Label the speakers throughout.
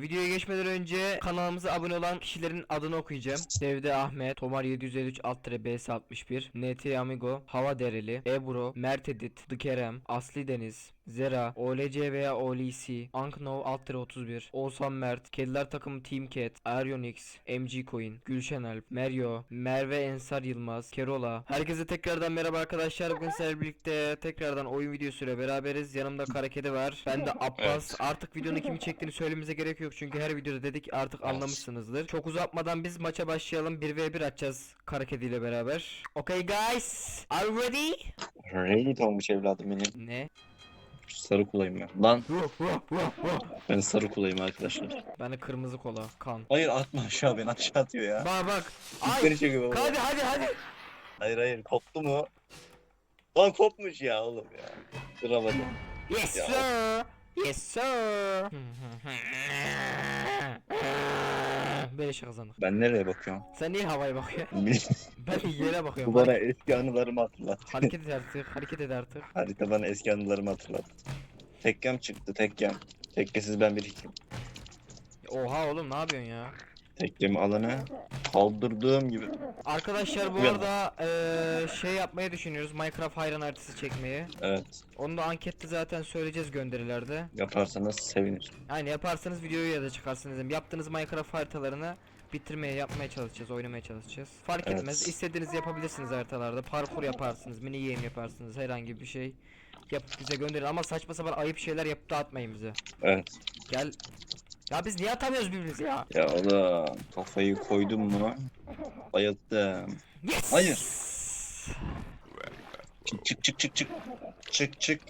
Speaker 1: videoya geçmeden önce kanalımıza abone olan kişilerin adını okuyacağım. Devde Ahmet, Tomar 753 alt BS 61, NT Amigo, Hava Dereli, Ebro, Mert Edit, Dıkerem, Asli Deniz, Zera, OLC veya OLC, Anknov alt 31, Oğuzhan Mert, Kediler takımı Team Cat, Aryonix, MG Coin, Gülşen Alp, Meryo, Merve Ensar Yılmaz, Kerola. Herkese tekrardan merhaba arkadaşlar. Bugün sizlerle birlikte tekrardan oyun videosuyla beraberiz. Yanımda kara kedi var. Ben de Abbas. Artık videonun kimi çektiğini söylememize gerek yok çünkü her videoda dedik artık anlamışsınızdır. Çok uzatmadan biz maça başlayalım. 1v1 atacağız kara kediyle beraber. Okay guys, are you ready?
Speaker 2: Reddit olmuş evladım benim.
Speaker 1: Ne?
Speaker 2: Sarı kulayım ben. Lan ben sarı kulayım arkadaşlar.
Speaker 1: Ben de kırmızı kola, kan.
Speaker 2: Hayır atma aşağı beni aşağı atıyor ya.
Speaker 1: Bak bak. Ay.
Speaker 2: beni çekiyor baba.
Speaker 1: Hadi hadi hadi.
Speaker 2: Hayır hayır koptu mu? Lan kopmuş ya oğlum ya. Duramadım.
Speaker 1: Yes
Speaker 2: Ya.
Speaker 1: sir. Yes sir. Beleşe kazandık.
Speaker 2: Ben nereye bakıyorum?
Speaker 1: Sen niye havaya bakıyorsun? Ben yere bakıyorum.
Speaker 2: Bu bana eski anılarımı hatırlat.
Speaker 1: Hareket et artık, hareket et artık.
Speaker 2: Harita bana eski anılarımı hatırlat. Tekkem çıktı tekkem. Tekkesiz ben bir hikim.
Speaker 1: Oha oğlum ne yapıyorsun ya?
Speaker 2: Tekkemi alana kaldırdığım gibi.
Speaker 1: Arkadaşlar bu arada eee, şey yapmayı düşünüyoruz. Minecraft hayran haritası çekmeyi.
Speaker 2: Evet
Speaker 1: Onu da ankette zaten söyleyeceğiz gönderilerde.
Speaker 2: yaparsanız sevinirim.
Speaker 1: Yani yaparsanız videoyu ya da çıkarsınız. Yaptığınız Minecraft haritalarını bitirmeye yapmaya çalışacağız, oynamaya çalışacağız. Fark
Speaker 2: Evet.
Speaker 1: etmez. İstediğiniz yapabilirsiniz haritalarda. Parkur yaparsınız, mini game yaparsınız, herhangi bir şey yapıp bize gönderin ama saçma sapan ayıp şeyler yapıp da atmayın bize.
Speaker 2: Evet.
Speaker 1: Gel. Ya biz niye atamıyoruz birbirimizi ya?
Speaker 2: Ya oğlum kafayı koydum mu? Bayıldım.
Speaker 1: Yes.
Speaker 2: Hayır. Çık çık çık çık çık. Çık çık.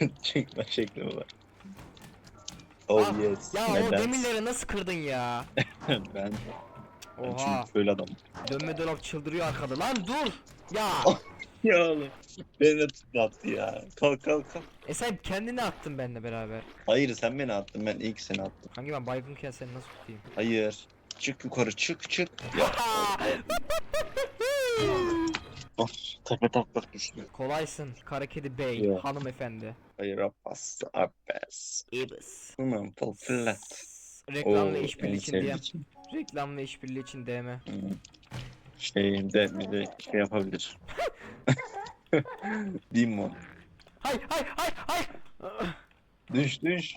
Speaker 2: Çıkma şekli var? Oh
Speaker 1: Ah,
Speaker 2: yes.
Speaker 1: Ya o
Speaker 2: Neden?
Speaker 1: demirleri nasıl kırdın ya?
Speaker 2: ben
Speaker 1: Oha.
Speaker 2: çünkü böyle adam.
Speaker 1: Dönme dolap çıldırıyor arkada. Lan dur. Ya.
Speaker 2: Oh. Ya oğlum. Beni de tutmattı ya. Kalk kalk kalk.
Speaker 1: E sen kendini attın benimle beraber.
Speaker 2: Hayır sen beni attın ben ilk seni attım.
Speaker 1: Hangi ben baygınken seni nasıl tutayım?
Speaker 2: Hayır. Çık yukarı çık çık. Ya. of tepe taklak düştü.
Speaker 1: Kolaysın kara kedi bey
Speaker 2: Ya.
Speaker 1: hanımefendi.
Speaker 2: Hayır Abbas. Abbas.
Speaker 1: İbis.
Speaker 2: Tamam pul flat.
Speaker 1: Reklam
Speaker 2: Oo,
Speaker 1: ve işbirliği
Speaker 2: en
Speaker 1: için DM.
Speaker 2: sevdiğim.
Speaker 1: Reklam ve işbirliği için DM.
Speaker 2: Hmm. Şey de bir de şey yapabilir. Demon.
Speaker 1: Hay hay hay hay.
Speaker 2: Düş düş.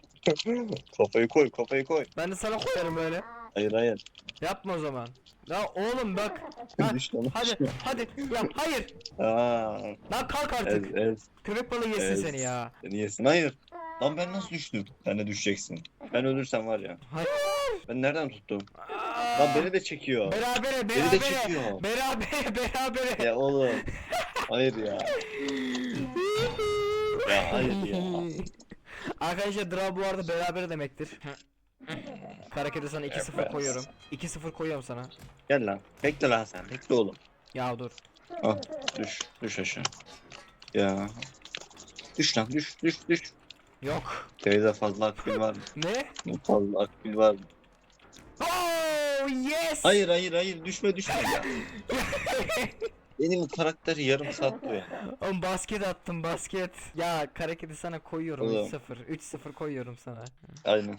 Speaker 2: kafayı koy kafayı koy.
Speaker 1: Ben de sana koyarım böyle.
Speaker 2: Hayır hayır.
Speaker 1: Yapma o zaman. Ya oğlum bak. Ha,
Speaker 2: düş lan.
Speaker 1: hadi hadi. Ya hayır.
Speaker 2: Aa,
Speaker 1: Lan kalk
Speaker 2: ez,
Speaker 1: artık.
Speaker 2: ez.
Speaker 1: Köpek balığı yesin
Speaker 2: Ez.
Speaker 1: seni ya.
Speaker 2: Seni yesin. Hayır. Lan ben nasıl düştüm? Sen de düşeceksin. Ben ölürsem var ya.
Speaker 1: Hayır.
Speaker 2: Ben nereden tuttum? Lan beni de çekiyor.
Speaker 1: Berabere
Speaker 2: Beni de
Speaker 1: berabere.
Speaker 2: çekiyor.
Speaker 1: Berabere berabere.
Speaker 2: Ya oğlum. Hayır ya. Ya hayır ya.
Speaker 1: Arkadaşlar draw bu arada beraber demektir. Karakede sana 2-0
Speaker 2: Evet.
Speaker 1: koyuyorum. 2-0 koyuyorum sana.
Speaker 2: Gel lan. Bekle lan sen. Bekle oğlum.
Speaker 1: Ya dur.
Speaker 2: Al. Düş. Düş aşağı. Ya. Düş lan. Düş. Düş. Düş.
Speaker 1: Yok.
Speaker 2: Teyze fazla akbil var mı?
Speaker 1: Ne?
Speaker 2: Fazla akbil var mı?
Speaker 1: Oh yes.
Speaker 2: Hayır hayır hayır. Düşme düşme ya. Benim karakteri yarım saat bu ya.
Speaker 1: Oğlum basket attım basket. Ya karakedi sana koyuyorum
Speaker 2: Oğlum.
Speaker 1: 3-0. 3-0 koyuyorum sana.
Speaker 2: Aynen.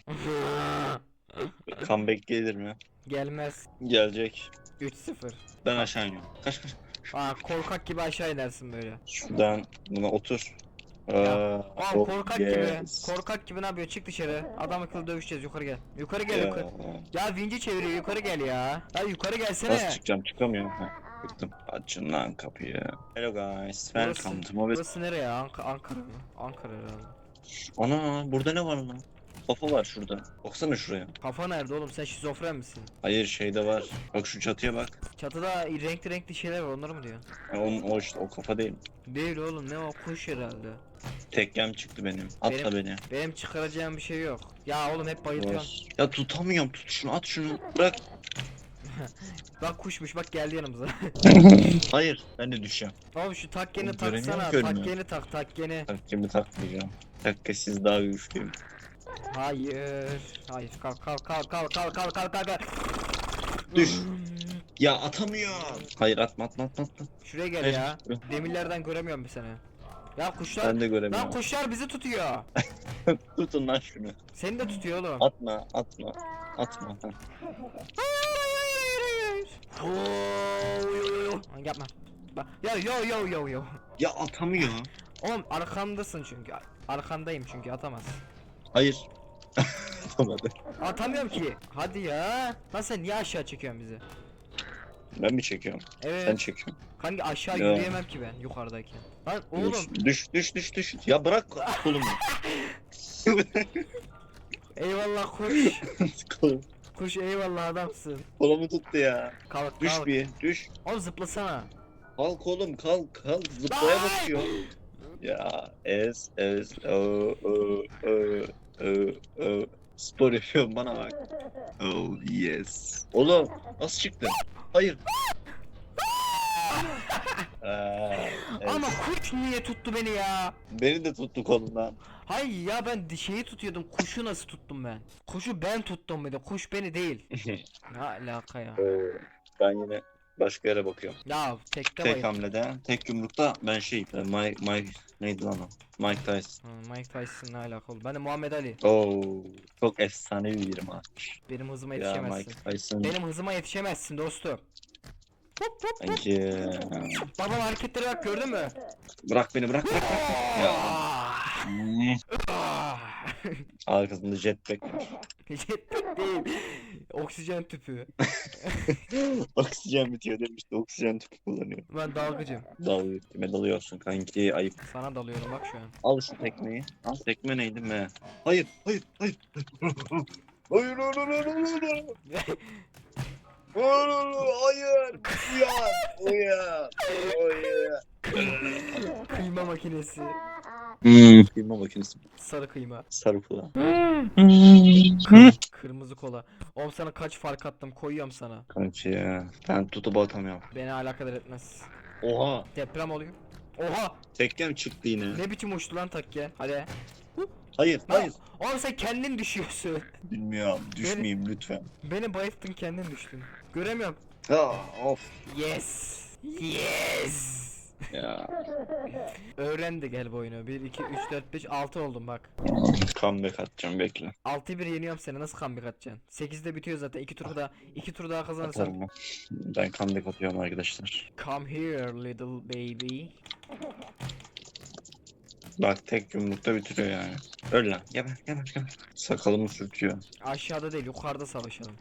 Speaker 2: Comeback gelir mi?
Speaker 1: Gelmez.
Speaker 2: Gelecek.
Speaker 1: 3-0.
Speaker 2: Ben aşağı iniyorum. Kaç kaç.
Speaker 1: Aa korkak gibi aşağı inersin böyle.
Speaker 2: Şuradan buna otur. Aa,
Speaker 1: Aa
Speaker 2: oh,
Speaker 1: korkak
Speaker 2: yes.
Speaker 1: gibi. Korkak gibi ne yapıyor? Çık dışarı. Adam akıllı dövüşeceğiz. Yukarı gel. Yukarı gel
Speaker 2: Ya,
Speaker 1: yukarı. Ya vinci çeviriyor. Yukarı gel ya. Ya yukarı gelsene.
Speaker 2: Nasıl çıkacağım? Çıkamıyorum. Ha, çıktım. Açın lan kapıyı. Hello guys. Welcome to Mobile.
Speaker 1: Burası nereye? Ank Ankara mı? Ankara herhalde.
Speaker 2: Ana burada ne var lan? Kafa var şurada. Baksana şuraya.
Speaker 1: Kafa nerede oğlum? Sen şizofren misin?
Speaker 2: Hayır şeyde var. Bak şu çatıya bak.
Speaker 1: Çatıda renkli renkli şeyler var. Onları mı diyorsun?
Speaker 2: Ha, Onun, o işte o kafa değil.
Speaker 1: Değil oğlum. Ne o? Kuş herhalde.
Speaker 2: Tekkem çıktı benim. Atla beni.
Speaker 1: Benim çıkaracağım bir şey yok. Ya oğlum hep bayılıyorsun.
Speaker 2: Ya tutamıyorum. Tut şunu at şunu. Bırak.
Speaker 1: Bak kuşmuş bak geldi yanımıza.
Speaker 2: Hayır. Ben de düşeceğim.
Speaker 1: oğlum şu takkeni
Speaker 2: Oğlum, göremiyorum
Speaker 1: taksana.
Speaker 2: ki önümü.
Speaker 1: Takkeni tak takkeni.
Speaker 2: Takkemi takmayacağım. Takkesiz daha güçlüyüm.
Speaker 1: Hayır. Hayır. Kalk kalk kalk kalk kalk kalk kalk kalk.
Speaker 2: Düş. Ya atamıyorum. Hayır atma atma atma. atma.
Speaker 1: Şuraya gel ya. Demirlerden göremiyorum bir seni. Ya kuşlar.
Speaker 2: Ben de
Speaker 1: Lan
Speaker 2: göremiyorum.
Speaker 1: kuşlar bizi tutuyor.
Speaker 2: Tutun lan şunu.
Speaker 1: Seni de tutuyor oğlum.
Speaker 2: Atma, atma. Atma.
Speaker 1: Oo, Yapma. Bak, Yo yo yo yo yo.
Speaker 2: Ya atamıyor.
Speaker 1: Oğlum arkandasın çünkü. Arkandayım çünkü atamaz.
Speaker 2: Hayır. Atamadı.
Speaker 1: Atamıyorum ki. Hadi ya. Lan sen niye aşağı çekiyorsun bizi?
Speaker 2: Ben mi çekiyorum?
Speaker 1: Evet.
Speaker 2: Sen çekiyorsun.
Speaker 1: Kanka aşağı
Speaker 2: Ya.
Speaker 1: yürüyemem ki ben yukarıdayken. Lan oğlum.
Speaker 2: Düş, düş, düş, düş, düş. Ya bırak kolumu.
Speaker 1: Eyvallah kuş.
Speaker 2: Kolum-
Speaker 1: kuş eyvallah adamsın.
Speaker 2: Kolumu tuttu ya.
Speaker 1: Kalk
Speaker 2: Düş
Speaker 1: kalk.
Speaker 2: bir, düş.
Speaker 1: Oğlum zıplasana.
Speaker 2: Kalk oğlum, kalk, kalk. Zıplaya
Speaker 1: Ay!
Speaker 2: bakıyor. Ya, es, es, o, o, o, o, o. Spor yapıyorum bana bak. Oh yes. Oğlum nasıl çıktın? Hayır. Aa, evet.
Speaker 1: Ama kuş niye tuttu beni ya?
Speaker 2: Beni de tuttu kolundan.
Speaker 1: Hayır ya ben şeyi tutuyordum. Kuşu nasıl tuttum ben? Kuşu ben tuttum bir de. Kuş beni değil. Ne alaka ya?
Speaker 2: Ee, ben yine başka yere bakıyorum.
Speaker 1: Ya tekte
Speaker 2: Tek hamlede, tek yumrukta ben şey, e, Mike, Mike, neydi lan o? Mike Tyson.
Speaker 1: Ha, Mike Tyson ne alakalı? Ben de Muhammed Ali.
Speaker 2: Oo, çok efsanevi bir maç.
Speaker 1: Benim hızıma
Speaker 2: Ya
Speaker 1: yetişemezsin.
Speaker 2: Mike Tyson
Speaker 1: Benim hızıma yetişemezsin dostum.
Speaker 2: sanki...
Speaker 1: Babam hareketleri bak gördün mü?
Speaker 2: Bırak beni, bırak, bırak. Ya.
Speaker 1: Ah!
Speaker 2: Hmm,
Speaker 1: Ah!
Speaker 2: Arkasında jetpack var.
Speaker 1: Jetpack değil. Oksijen tüpü.
Speaker 2: oksijen bitiyor demişti, oksijen tüpü kullanıyor.
Speaker 1: Ben dalgıcım.
Speaker 2: Dalıyor, kime dalıyorsun kanki, ayıp.
Speaker 1: Sana dalıyorum bak şu an.
Speaker 2: Al şu tekmeyi. Al tekme neydi mi? Hayır, hayır, hayır. Hayır, hayır, hayır, hayır, hayır. Hayır, hayır, uyan, uyan, uyan.
Speaker 1: Kıyma makinesi.
Speaker 2: Hmm. Kıyma makinesi.
Speaker 1: Sarı kıyma.
Speaker 2: Sarı kulağı.
Speaker 1: Kırmızı kola. Oğlum sana kaç fark attım koyuyorum sana.
Speaker 2: Kanki ya. Ben tutup atamıyorum.
Speaker 1: Beni alakadar etmez.
Speaker 2: Oha.
Speaker 1: Deprem oluyor. Oha!
Speaker 2: Tekkem çıktı yine.
Speaker 1: Ne biçim uçtu lan takke? Hadi.
Speaker 2: Hayır, hayır.
Speaker 1: Oğlum sen kendin düşüyorsun.
Speaker 2: Bilmiyorum. Düşmeyeyim lütfen.
Speaker 1: Beni bayılttın kendin düştün. Göremiyorum.
Speaker 2: Ya of.
Speaker 1: Yes. Yes.
Speaker 2: Ya.
Speaker 1: Öğrendi gel bu oyunu. 1, 2, 3, 4, 5, 6 oldum bak.
Speaker 2: Comeback atacağım bekle.
Speaker 1: 6'yı 1 yeniyorum seni nasıl comeback atacaksın? 8'de bitiyor zaten 2 tur daha 2 tur daha kazanırsan.
Speaker 2: Atarım ben. Ben comeback atıyorum arkadaşlar.
Speaker 1: Come here little baby.
Speaker 2: Bak tek yumrukta bitiriyor yani. Öl lan. Geber geber geber. Sakalımı sürtüyor.
Speaker 1: Aşağıda değil yukarıda savaşalım.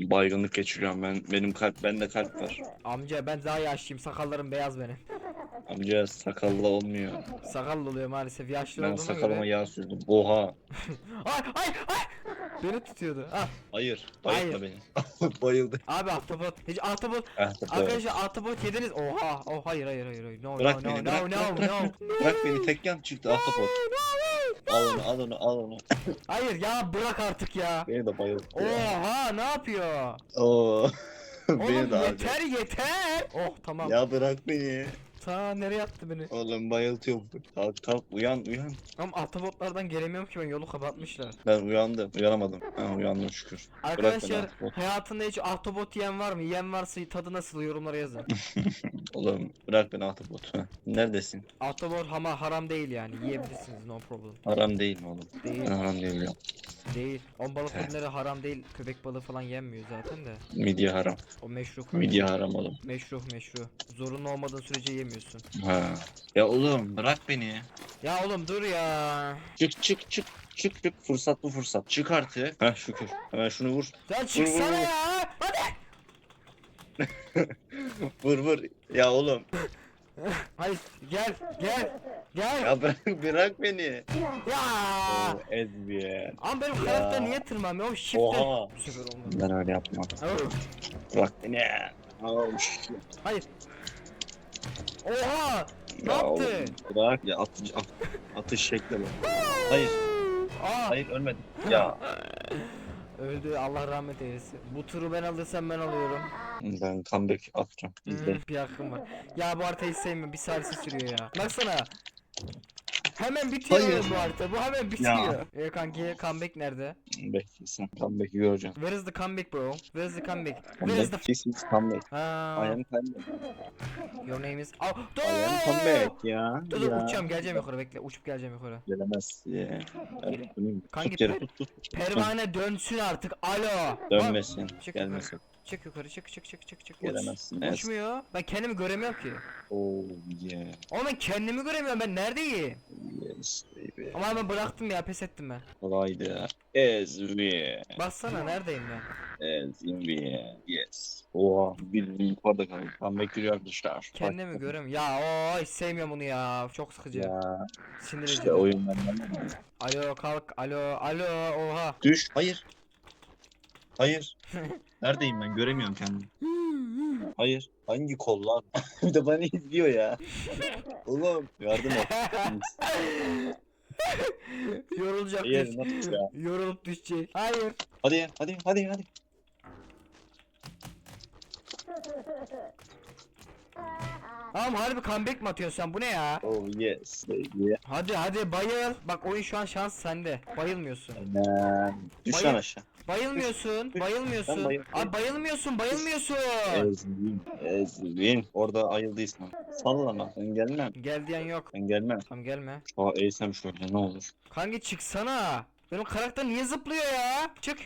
Speaker 2: Baygınlık geçiriyorum ben. Benim kalp, bende kalp var.
Speaker 1: Amca ben daha yaşlıyım sakallarım beyaz benim.
Speaker 2: Amca sakallı olmuyor.
Speaker 1: Sakallı oluyor maalesef yaşlı
Speaker 2: Ben
Speaker 1: olduğuma
Speaker 2: sakalıma
Speaker 1: göre.
Speaker 2: yağ sürdüm. Oha.
Speaker 1: Ay ay ay. Beni tutuyordu. Ah,
Speaker 2: Hayır. Bayılma
Speaker 1: Hayır.
Speaker 2: beni. Bayıldı.
Speaker 1: abi ahtapot. Hiç ahtapot.
Speaker 2: Ah, tabii.
Speaker 1: Arkadaşlar ahtapot yediniz. Oha. Oh hayır hayır hayır. hayır. No
Speaker 2: Bırak
Speaker 1: no
Speaker 2: beni,
Speaker 1: no
Speaker 2: bırak,
Speaker 1: no
Speaker 2: bırak,
Speaker 1: no no.
Speaker 2: Bırak beni tek yan çıktı ahtapot. Al onu al onu al onu.
Speaker 1: Hayır ya bırak artık ya.
Speaker 2: Beni de bayıldı. ya.
Speaker 1: Oha ne yapıyor?
Speaker 2: Oo. beni
Speaker 1: Oğlum
Speaker 2: de alacak.
Speaker 1: yeter yeter. Oh tamam.
Speaker 2: Ya bırak beni.
Speaker 1: Ta nereye attı beni?
Speaker 2: Oğlum bayıltıyorum. Kalk kalk uyan uyan.
Speaker 1: Ama ahtapotlardan gelemiyorum ki ben yolu kapatmışlar.
Speaker 2: Ben uyandım. Uyanamadım. Ha uyandım şükür.
Speaker 1: Arkadaşlar hayatında hiç ahtapot yiyen var mı? Yiyen varsa tadı nasıl yorumlara yazın.
Speaker 2: Oğlum bırak beni ahtapot. Ha. Neredesin?
Speaker 1: Ahtapot ama haram değil yani yiyebilirsiniz no problem.
Speaker 2: Haram değil mi oğlum?
Speaker 1: Değil
Speaker 2: haram değil biliyorum.
Speaker 1: Değil. O balık
Speaker 2: He.
Speaker 1: ürünleri haram değil. Köpek balığı falan yenmiyor zaten de.
Speaker 2: Midye haram.
Speaker 1: O meşru kanka.
Speaker 2: Midye haram oğlum.
Speaker 1: Meşru meşru. Zorunlu olmadığın sürece yemiyorsun.
Speaker 2: Ha. Ya oğlum bırak beni.
Speaker 1: Ya oğlum dur ya.
Speaker 2: Çık çık çık. Çık çık fırsat bu fırsat. Çık artık. Heh şükür. Hemen şunu vur. Vur,
Speaker 1: çıksana
Speaker 2: vur.
Speaker 1: ya. Hadi.
Speaker 2: Vur vur. Ya oğlum.
Speaker 1: Hayır gel gel gel.
Speaker 2: Ya bırak, bırak beni.
Speaker 1: Ya.
Speaker 2: Oo, ezbiye.
Speaker 1: Ama benim karakter niye tırmanmıyor? O shift'e.
Speaker 2: Oha.
Speaker 1: Sefer olmadı.
Speaker 2: Ben öyle yapmam.
Speaker 1: Oh,
Speaker 2: Bırak beni. Al.
Speaker 1: Hayır. Oha. Ne
Speaker 2: Ya Bırak ya atış, at, atış şekli bak. Hayır.
Speaker 1: Aa.
Speaker 2: Hayır ölmedim. Ya.
Speaker 1: Öldü Allah rahmet eylesin. Bu turu ben alırsam ben alıyorum.
Speaker 2: Ben comeback atacağım. İzle.
Speaker 1: Hmm, bir hakkım var. Ya bu haritayı sevmiyorum. Bir salise sürüyor ya. Baksana. Hemen bitiyor
Speaker 2: Hayır.
Speaker 1: bu harita. Bu hemen bitiyor. E kanki comeback nerede?
Speaker 2: Bekle sen. Comeback'i göreceğim.
Speaker 1: Where is the comeback bro? Where is the comeback? Where is the
Speaker 2: Comeback. This is comeback. I
Speaker 1: Ha,
Speaker 2: am comeback.
Speaker 1: your name is Oh, dur.
Speaker 2: I am comeback ya.
Speaker 1: Dur dur
Speaker 2: ya.
Speaker 1: uçacağım geleceğim yukarı bekle uçup geleceğim yukarı.
Speaker 2: Gelemez. Ya. Döneyim.
Speaker 1: Kanki
Speaker 2: Tut tut tut. tut.
Speaker 1: Pervane dönsün artık. Alo. Bak,
Speaker 2: Dönmesin.
Speaker 1: Çık
Speaker 2: Gelmesin.
Speaker 1: Çık yukarı çık çık çık çık çık. Uç.
Speaker 2: Gelemezsin. Evet.
Speaker 1: Uçmuyor. Ben kendimi göremiyorum ki.
Speaker 2: Oh yeah.
Speaker 1: Ama ben kendimi göremiyorum ben neredeyim?
Speaker 2: Yes baby.
Speaker 1: Ama hemen bıraktım ya pes ettim ben.
Speaker 2: Kolaydı. Ezvi.
Speaker 1: Baksana neredeyim ben?
Speaker 2: Ezvi. Yes. Oha. Bir bir yukarıda kaldı. Comeback giriyor arkadaşlar.
Speaker 1: Kendimi göremiyorum. Ya o hiç sevmiyorum bunu ya. Çok sıkıcı.
Speaker 2: Ya.
Speaker 1: Sinir
Speaker 2: İşte oyun benden.
Speaker 1: Alo kalk. Alo alo oha.
Speaker 2: Düş. Hayır. Hayır. Neredeyim ben? Göremiyorum kendimi. Hayır. Hangi kollar? bir de bana izliyor ya. Oğlum yardım et.
Speaker 1: Yorulacak
Speaker 2: Hayır nasıl ya?
Speaker 1: Yorulup düşecek. Hayır.
Speaker 2: Hadi hadi hadi hadi.
Speaker 1: Tamam harbi comeback mi atıyorsun sen? Bu ne ya?
Speaker 2: Oh yes baby.
Speaker 1: Hadi hadi bayıl. Bak oyun şu an şans sende. Bayılmıyorsun.
Speaker 2: Aynen. Düş
Speaker 1: Bayıl-
Speaker 2: lan aşağı.
Speaker 1: Bayılmıyorsun. Bayılmıyorsun.
Speaker 2: bayıl-
Speaker 1: Abi bayılmıyorsun. Bayılmıyorsun.
Speaker 2: Ezvin. Ezvin. Orada ayıldıysan. Sallama. Ben gelmem.
Speaker 1: Gel diyen yok.
Speaker 2: Ben gelmem.
Speaker 1: Tamam gelme.
Speaker 2: Aa eğsem şöyle ne olur.
Speaker 1: Kanki çıksana. Benim karakter niye zıplıyor ya? Çık.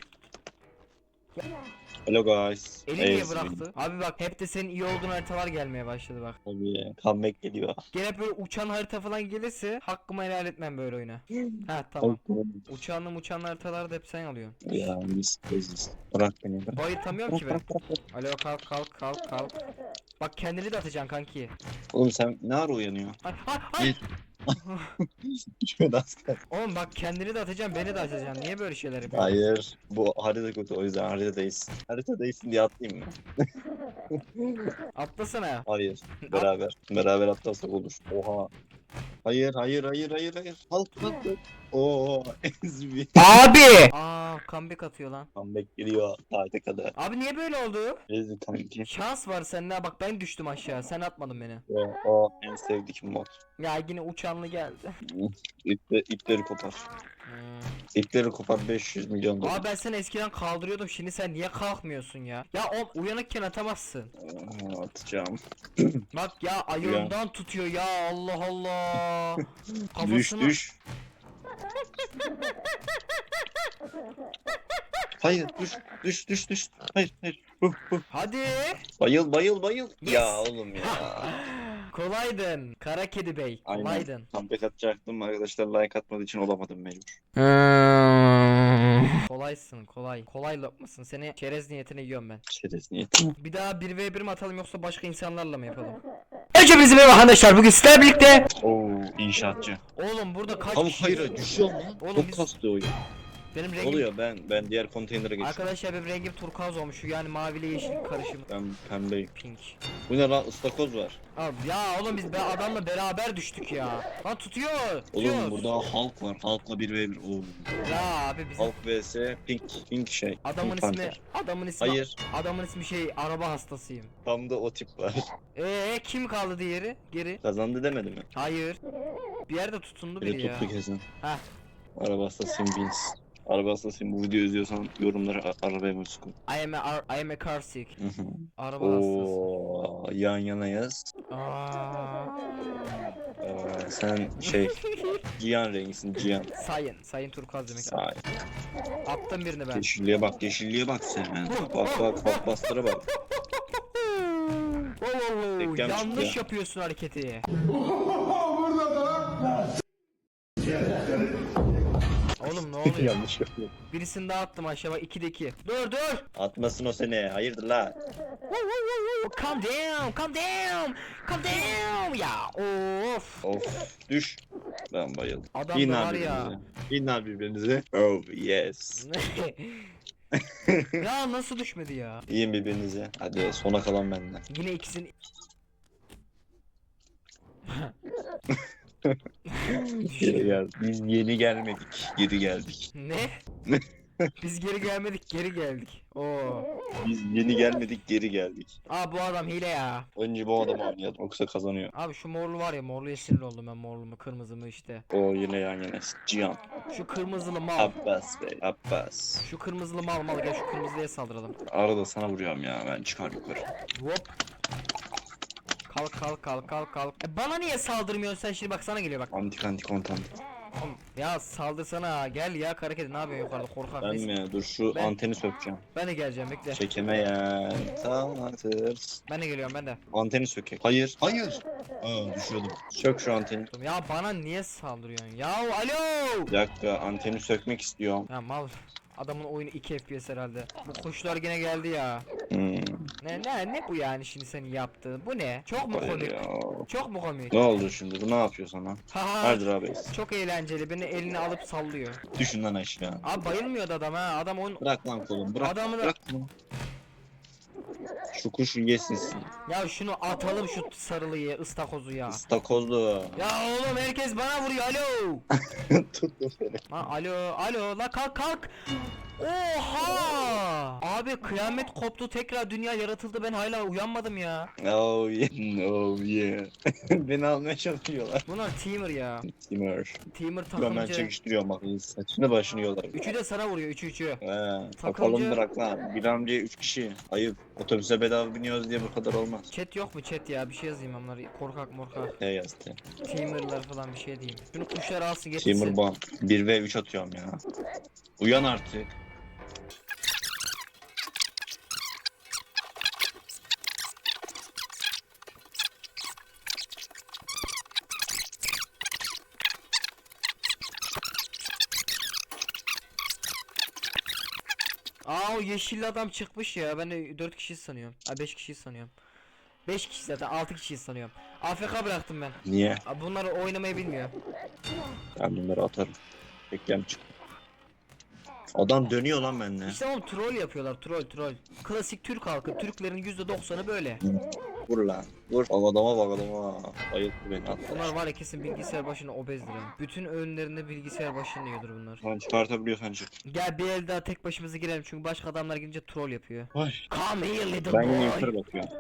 Speaker 2: Hello guys.
Speaker 1: Eli niye bıraktı? Abi bak hep de senin iyi olduğun haritalar gelmeye başladı bak.
Speaker 2: Tabii. Comeback geliyor.
Speaker 1: Gene böyle uçan harita falan gelirse hakkımı helal etmem böyle oyuna. ha tamam. Uçanlı uçanlı haritaları da hep sen alıyorsun.
Speaker 2: Ya biz biziz. Bırak beni bırak.
Speaker 1: Bayıtamıyorum ki ben. Alo kalk kalk kalk kalk. Bak kendini de atacaksın kanki.
Speaker 2: Oğlum sen ne ara uyanıyorsun?
Speaker 1: Ay, ay, ay.
Speaker 2: Şöyle.
Speaker 1: Oğlum bak kendini de atacaksın beni de atacaksın. Niye böyle şeyler yapıyorsun?
Speaker 2: Hayır. Bu harita kötü o yüzden haritadayız. Haritadayız diye atlayayım mı?
Speaker 1: Atlasana.
Speaker 2: Hayır. Beraber. Beraber atlarsak olur. Oha. Hayır hayır hayır hayır hayır. Halk halk. halk. Oo ezbi.
Speaker 1: Abi! Aa comeback atıyor lan.
Speaker 2: Comeback geliyor saate kadar.
Speaker 1: Abi niye böyle oldu?
Speaker 2: Ezbi kanki.
Speaker 1: Şans var sende bak ben düştüm aşağı sen atmadın beni.
Speaker 2: O, o en sevdiğim mod.
Speaker 1: Ya yine uçanlı geldi.
Speaker 2: İple, ipleri kopar. İpleri kopar 500 milyon dolar.
Speaker 1: Abi ben seni eskiden kaldırıyordum şimdi sen niye kalkmıyorsun ya? Ya o uyanıkken atamazsın.
Speaker 2: Aa, atacağım.
Speaker 1: Bak ya ayağımdan tutuyor ya Allah Allah.
Speaker 2: Düş
Speaker 1: Kafasını
Speaker 2: düş. Hayır düş düş düş düş. Hayır hayır. Huh, huh.
Speaker 1: Hadi.
Speaker 2: Bayıl bayıl bayıl. Ya oğlum ya.
Speaker 1: Kolaydın. Kara kedi bey.
Speaker 2: Aynen.
Speaker 1: Kolaydın.
Speaker 2: Comeback atacaktım arkadaşlar like atmadığı için olamadım mecbur.
Speaker 1: Kolaysın kolay. Kolay lokmasın. Seni çerez niyetine yiyorum ben.
Speaker 2: Şerez niyetim.
Speaker 1: Bir daha 1v1 mi atalım yoksa başka insanlarla mı yapalım? Önce bizim ev arkadaşlar bugün sizlerle birlikte.
Speaker 2: Oo inşaatçı.
Speaker 1: Oğlum burada kaç
Speaker 2: Ama
Speaker 1: kişi?
Speaker 2: hayır düşüyor lan.
Speaker 1: Oğlum
Speaker 2: Çok
Speaker 1: biz-
Speaker 2: kastı oyun.
Speaker 1: Benim rengim
Speaker 2: oluyor ben ben diğer konteynere geçtim.
Speaker 1: Arkadaşlar benim rengim turkuaz olmuş. Yani maviyle yeşil karışımı.
Speaker 2: Ben pembeyim.
Speaker 1: Pink.
Speaker 2: Bu ne lan ıstakoz var.
Speaker 1: Abi ya oğlum biz be adamla beraber düştük ya. Lan tutuyor. tutuyor.
Speaker 2: Oğlum burada halk var. Halkla 1 ve 1. Oo.
Speaker 1: Ya abi bizim
Speaker 2: Halk vs Pink. Pink şey.
Speaker 1: adamın
Speaker 2: Pink
Speaker 1: ismi
Speaker 2: Panther.
Speaker 1: adamın ismi
Speaker 2: Hayır.
Speaker 1: adamın ismi şey araba hastasıyım.
Speaker 2: Tam da o tip var.
Speaker 1: Ee kim kaldı diğeri? Geri.
Speaker 2: Kazandı demedi mi?
Speaker 1: Hayır. Bir yerde tutundu
Speaker 2: Bir de
Speaker 1: biri ya.
Speaker 2: tuttu kesin.
Speaker 1: Heh.
Speaker 2: Araba hastasıyım Beans. Araba hastasıyım. Bu videoyu izliyorsan yorumlara arabaya müzik koy.
Speaker 1: I am a, I am a car sick. Araba hastası.
Speaker 2: Oo, yan yana yaz.
Speaker 1: Aa.
Speaker 2: Ee, sen şey Cihan rengisin Cihan.
Speaker 1: Sayın. Sayın turkuaz demek.
Speaker 2: Say.
Speaker 1: Attım birini ben.
Speaker 2: Yeşilliğe bak yeşilliğe bak sen. Bak bak bak bastıra bak.
Speaker 1: Oo, oo,
Speaker 2: Tekkem
Speaker 1: yanlış
Speaker 2: çıktı.
Speaker 1: yapıyorsun hareketi. Oğlum ne oluyor?
Speaker 2: Yanlış yapıyor.
Speaker 1: Birisini daha attım aşağı 2'de 2. Dur dur.
Speaker 2: Atmasın o seni. Hayırdır la?
Speaker 1: Calm down, calm down, calm down. Ya of.
Speaker 2: Of düş. Ben bayıldım.
Speaker 1: Adam da var ya.
Speaker 2: birbirinize. İn abi birbirinize. Oh yes.
Speaker 1: ya nasıl düşmedi ya?
Speaker 2: İyin birbirinize. Hadi sona kalan benden.
Speaker 1: Yine ikisini
Speaker 2: Geri gel. Biz yeni gelmedik. Geri geldik.
Speaker 1: ne? Biz geri gelmedik geri geldik. Oo.
Speaker 2: Biz yeni gelmedik geri geldik.
Speaker 1: Aa bu adam hile ya.
Speaker 2: Önce bu adamı oynayalım yoksa kazanıyor.
Speaker 1: Abi şu morlu var ya morluya sinir oldum ben morlu mu kırmızı mı işte.
Speaker 2: O yine yan yana. Cihan.
Speaker 1: Şu kırmızılı mal.
Speaker 2: Abbas Bey. Abbas.
Speaker 1: Şu kırmızılı mal mal gel şu kırmızıya saldıralım.
Speaker 2: Arada sana vuruyorum ya ben çıkar yukarı.
Speaker 1: Hop. Kalk kalk kalk kalk kalk. E bana niye saldırmıyorsun sen şimdi bak sana geliyor bak.
Speaker 2: Antik antik kontant.
Speaker 1: Oğlum, Ya saldırsana gel ya kara kedi ne yapıyorsun yukarıda korkak
Speaker 2: Ben
Speaker 1: neyse.
Speaker 2: mi? Dur şu
Speaker 1: Ben-
Speaker 2: anteni sökeceğim.
Speaker 1: Ben de geleceğim bekle.
Speaker 2: Çekemeyen tanıtır.
Speaker 1: Ben de geliyorum ben de.
Speaker 2: Anteni sökek. Hayır. Hayır. Aa düşüyordum. Sök şu anteni.
Speaker 1: Ya bana niye saldırıyorsun? Ya alo.
Speaker 2: Bir dakika anteni sökmek istiyorum.
Speaker 1: Ya mal. Adamın oyunu 2 FPS herhalde. Bu kuşlar gene geldi ya.
Speaker 2: Hmm.
Speaker 1: Ne ne ne bu yani şimdi senin yaptığın? Bu ne? Çok mu
Speaker 2: Hayır
Speaker 1: komik?
Speaker 2: ya.
Speaker 1: Çok mu komik?
Speaker 2: Ne oldu şimdi? Bu ne yapıyor sana?
Speaker 1: Haha.
Speaker 2: Hayırdır abi?
Speaker 1: Çok eğlenceli. Beni eline alıp sallıyor.
Speaker 2: Düşün lan aşağı.
Speaker 1: Abi bayılmıyordu adam ha. Adam oyun
Speaker 2: Bırak lan kolum. Bırak.
Speaker 1: Adamı da-
Speaker 2: Bırak bunu. Şu kuşu yesin.
Speaker 1: Ya şunu atalım şu sarılıyı, ıstakozu ya.
Speaker 2: İstakozlu.
Speaker 1: Ya oğlum herkes bana vuruyor. Alo.
Speaker 2: Tuttum seni.
Speaker 1: Ha, alo, alo. La kalk kalk. Oha! Abi kıyamet koptu. Tekrar dünya yaratıldı. Ben hala uyanmadım ya.
Speaker 2: Oh yeah. Oh yeah. Beni almaya çalışıyorlar.
Speaker 1: Bunlar teamer ya.
Speaker 2: Timur.
Speaker 1: Teamer
Speaker 2: Hemen
Speaker 1: takımcı.
Speaker 2: çekiştiriyorum bak. Saçını başını yiyorlar.
Speaker 1: Üçü de sana vuruyor. Üçü üçü.
Speaker 2: He, takalım bırak lan. Bir amcaya üç kişi. Ayıp. Otobüse bedava biniyoruz diye bu kadar olmaz.
Speaker 1: Chat yok mu chat ya? Bir şey yazayım onları. Korkak morkak.
Speaker 2: He yazdı.
Speaker 1: Teamer'lar falan bir şey diyeyim. Şunu kuşlar alsın getirsin.
Speaker 2: Timur bomb. 1 ve 3 atıyorum ya. Uyan artık.
Speaker 1: Aa o yeşilli adam çıkmış ya. Ben de 4 kişi sanıyorum. Ha 5 kişi sanıyorum. 5 kişi zaten 6 kişi sanıyorum. AFK bıraktım ben.
Speaker 2: Niye?
Speaker 1: Abi bunlar oynamayı bilmiyor.
Speaker 2: Ben bunları atarım. Beklem çık. Adam dönüyor lan benimle.
Speaker 1: İşte oğlum troll yapıyorlar troll troll. Klasik Türk halkı. Türklerin %90'ı böyle.
Speaker 2: Vur lan. Vur. Bak adama bak adama. Bayılttı beni atla.
Speaker 1: Bunlar var ya kesin bilgisayar başına obezdir ha. Bütün öğünlerinde bilgisayar başında yiyordur bunlar.
Speaker 2: Lan çıkartabiliyorsan çık.
Speaker 1: Gel bir el daha tek başımıza girelim çünkü başka adamlar gidince troll yapıyor.
Speaker 2: Ay.
Speaker 1: Come here little
Speaker 2: Ben yine
Speaker 1: boy.
Speaker 2: yukarı bakıyorum.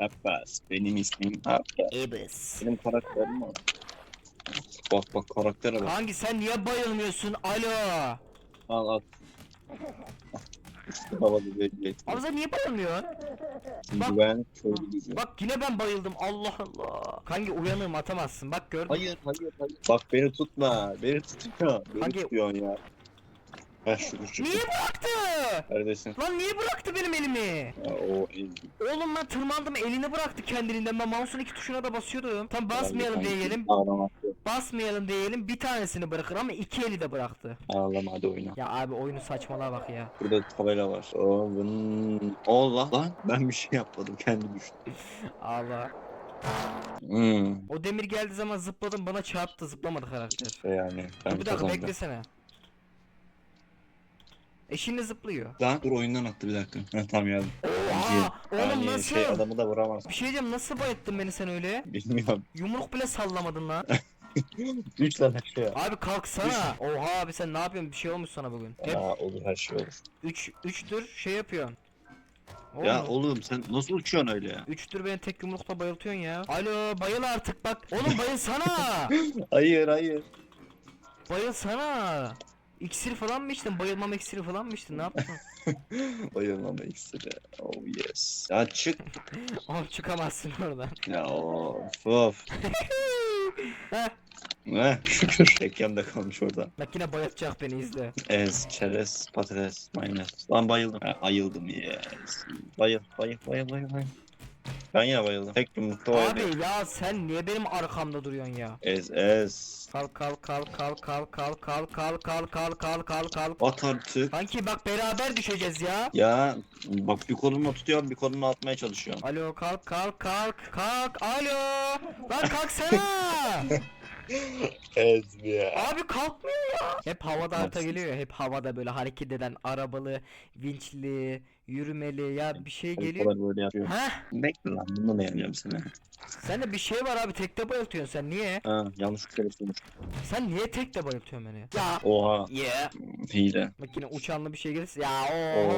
Speaker 2: Abbas. Benim ismim Abbas.
Speaker 1: Ibis.
Speaker 2: Benim karakterim var. Bak bak karaktere bak.
Speaker 1: Hangi sen niye bayılmıyorsun? Alo.
Speaker 2: Al baba da belli
Speaker 1: Hamza niye?
Speaker 2: Çünkü ben köylü gücü.
Speaker 1: Bak yine ben bayıldım. Allah Allah. Hangi uyanığım atamazsın. Bak gördün. mü?
Speaker 2: Hayır hayır hayır. Bak beni tutma. Beni tutma. Beni
Speaker 1: Hangi-
Speaker 2: tutuyorsun ya. Şu.
Speaker 1: Niye bıraktı?
Speaker 2: Neredesin?
Speaker 1: Lan niye bıraktı benim elimi?
Speaker 2: Ya, o el.
Speaker 1: Oğlum ben tırmandım elini bıraktı kendiliğinden. Ben mouse'un iki tuşuna da basıyordum. Tam basmayalım diyelim.
Speaker 2: Ağlama.
Speaker 1: Basmayalım diyelim. Bir tanesini bırakır ama iki eli de bıraktı.
Speaker 2: Ağlama hadi oyna.
Speaker 1: Ya abi oyunu saçmalığa bak ya.
Speaker 2: Burada tabela var. O bunun... Allah lan ben bir şey yapmadım kendi düştü.
Speaker 1: Allah.
Speaker 2: Hmm.
Speaker 1: O demir geldiği zaman zıpladım bana çarptı zıplamadı karakter.
Speaker 2: Yani ben
Speaker 1: bir dakika
Speaker 2: kazandım.
Speaker 1: beklesene. E şimdi zıplıyor.
Speaker 2: Lan dur oyundan attı bir dakika. Heh, tamam geldim.
Speaker 1: Oha! Oğlum nasıl?
Speaker 2: Şey adamı da vuramaz.
Speaker 1: Bir şey diyeceğim nasıl bayıttın beni sen öyle?
Speaker 2: Bilmiyorum.
Speaker 1: Yumruk bile sallamadın lan.
Speaker 2: Üç lan aşağı.
Speaker 1: Abi kalksana. Oha abi sen ne yapıyorsun? Bir şey olmuş sana bugün. Hep
Speaker 2: Ya olur her şey olur.
Speaker 1: 3 üçtür şey yapıyorsun. Oğlum,
Speaker 2: Ya oğlum sen nasıl uçuyorsun öyle ya?
Speaker 1: Üçtür beni tek yumrukla bayıltıyorsun ya. Alo bayıl artık bak. Oğlum bayılsana.
Speaker 2: Hayır hayır.
Speaker 1: bayılsana. İksir falan mı içtin? Bayılmam iksiri falan mı içtin? Ne yaptın?
Speaker 2: Bayılmama iksiri. Oh yes. Ya çık.
Speaker 1: Oğlum çıkamazsın oradan.
Speaker 2: Ya of of.
Speaker 1: Heh.
Speaker 2: Ne? Şükür. Reklamda kalmış orada.
Speaker 1: Bak yine bayıltacak beni izle.
Speaker 2: Ez, çerez, patates, mayonez. Lan bayıldım. Ha, ayıldım yes. Bayıl, bayıl, bayıl, bayıl, bayıl. Ben ya bayıldım. Tek yumrukta var.
Speaker 1: Abi ya sen niye benim arkamda duruyorsun ya?
Speaker 2: Ez, ez.
Speaker 1: Kalk kalk kalk kalk kalk kalk kalk kalk kalk kalk kalk kalk kalk.
Speaker 2: At artık.
Speaker 1: Kanki bak beraber düşeceğiz ya.
Speaker 2: Ya bak bir kolumla tutuyorum bir kolumla atmaya çalışıyorum.
Speaker 1: Alo kalk kalk kalk kalk alo. Lan kalksana.
Speaker 2: Ez ya.
Speaker 1: Abi kalkmıyor ya. Hep havada
Speaker 2: Haksız.
Speaker 1: geliyor ya. Hep havada böyle hareket eden arabalı, vinçli, yürümeli ya bir şey geliyor.
Speaker 2: Böyle yapıyor.
Speaker 1: Heh.
Speaker 2: Bekle lan bundan da yeneceğim seni.
Speaker 1: Sende bir şey var abi tekte bayıltıyorsun sen niye?
Speaker 2: Ha yanlışlıkla yapıyormuş.
Speaker 1: Sen niye tekte bayıltıyorsun beni? Ya.
Speaker 2: Oha.
Speaker 1: Yeah.
Speaker 2: Hile.
Speaker 1: Bak yine uçanlı bir şey gelirse ya
Speaker 2: Oo.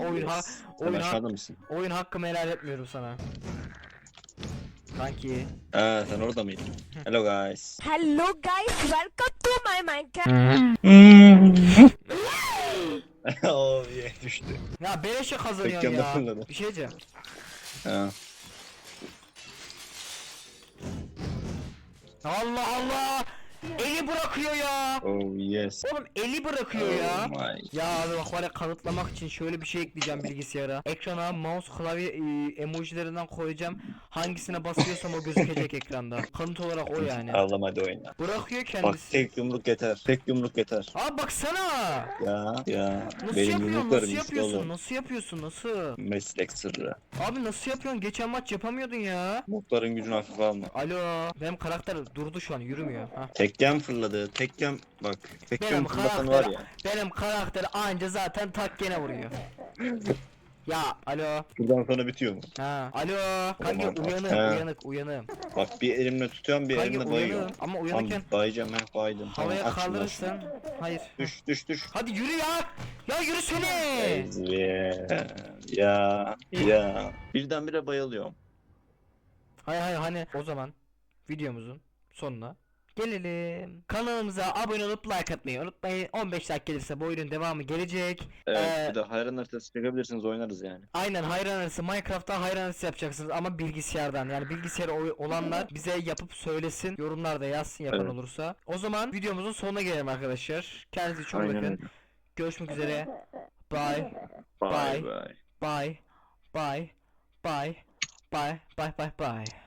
Speaker 1: o oyun ha
Speaker 2: yes. Sen
Speaker 1: oyun ha-
Speaker 2: aşağıda mısın?
Speaker 1: oyun hakkımı helal etmiyorum sana. Kanki.
Speaker 2: Ha sen orada mıydın? Hello guys.
Speaker 3: Hello guys, welcome to my Minecraft.
Speaker 2: oh yeah düştü.
Speaker 1: Ya beleşe kazanıyorsun
Speaker 2: Tekken de
Speaker 1: ya.
Speaker 2: fırladı.
Speaker 1: Bir şey diyeceğim.
Speaker 2: Ha.
Speaker 1: Allah Allah. Eli bırakıyor ya.
Speaker 2: Oh yes.
Speaker 1: Oğlum eli bırakıyor ya.
Speaker 2: Oh my.
Speaker 1: Ya abi bak var ya kanıtlamak için şöyle bir şey ekleyeceğim bilgisayara. Ekrana mouse klavye e, emojilerinden koyacağım. Hangisine basıyorsam o gözükecek ekranda. Kanıt olarak o yani.
Speaker 2: Ağlama hadi oyna.
Speaker 1: Bırakıyor
Speaker 2: Bak
Speaker 1: kendisi.
Speaker 2: tek yumruk yeter. Tek yumruk yeter.
Speaker 1: Abi baksana.
Speaker 2: Ya ya.
Speaker 1: Nasıl
Speaker 2: Benim
Speaker 1: yapıyorsun? Nasıl yapıyorsun?
Speaker 2: oğlum.
Speaker 1: Nasıl yapıyorsun? Nasıl?
Speaker 2: Meslek sırrı.
Speaker 1: Abi nasıl yapıyorsun? Geçen maç yapamıyordun ya.
Speaker 2: Muhtarın gücünü hafife alma.
Speaker 1: Alo. Benim karakter durdu şu an yürümüyor. Ha.
Speaker 2: Tekken fırladı. Tekken bak. Tekken
Speaker 1: Benim
Speaker 2: fırlatan var
Speaker 1: karakter
Speaker 2: ya.
Speaker 1: benim karakter anca zaten takkene vuruyor. ya alo.
Speaker 2: Buradan sonra bitiyor mu?
Speaker 1: Ha. Alo. Kanka
Speaker 2: Tamam,
Speaker 1: uyanık uyanık uyanığım.
Speaker 2: Bak bir elimle tutuyorum bir
Speaker 1: Kanka
Speaker 2: elimle bayıyorum.
Speaker 1: uyanığım ama
Speaker 2: Tamam
Speaker 1: uyanırken
Speaker 2: bayacağım ha baydım. Tamam,
Speaker 1: havaya
Speaker 2: aç şunu, aç şunu.
Speaker 1: kaldırırsan. Hayır.
Speaker 2: Düş düş düş.
Speaker 1: Hadi yürü ya. Ya yürüsene.
Speaker 2: Ezgi. Ya ya. Birdenbire bayılıyorum.
Speaker 1: Hay hay hani o zaman videomuzun sonuna gelelim. Kanalımıza abone olup like atmayı unutmayın. 15 dakika gelirse bu oyunun devamı gelecek.
Speaker 2: Evet
Speaker 1: Ee,
Speaker 2: bir de hayran haritası çekebilirsiniz oynarız yani.
Speaker 1: Aynen hayran arası Minecraft'ta hayran arası yapacaksınız ama bilgisayardan yani bilgisayar oy- olanlar bize yapıp söylesin yorumlarda yazsın yapan
Speaker 2: Evet.
Speaker 1: olursa. O zaman videomuzun sonuna gelelim arkadaşlar. Kendinize çok
Speaker 2: Aynen
Speaker 1: bakın. Görüşmek üzere.
Speaker 2: Bye
Speaker 1: Bye.
Speaker 2: bye.
Speaker 1: bye bye bye bye bye bye bye.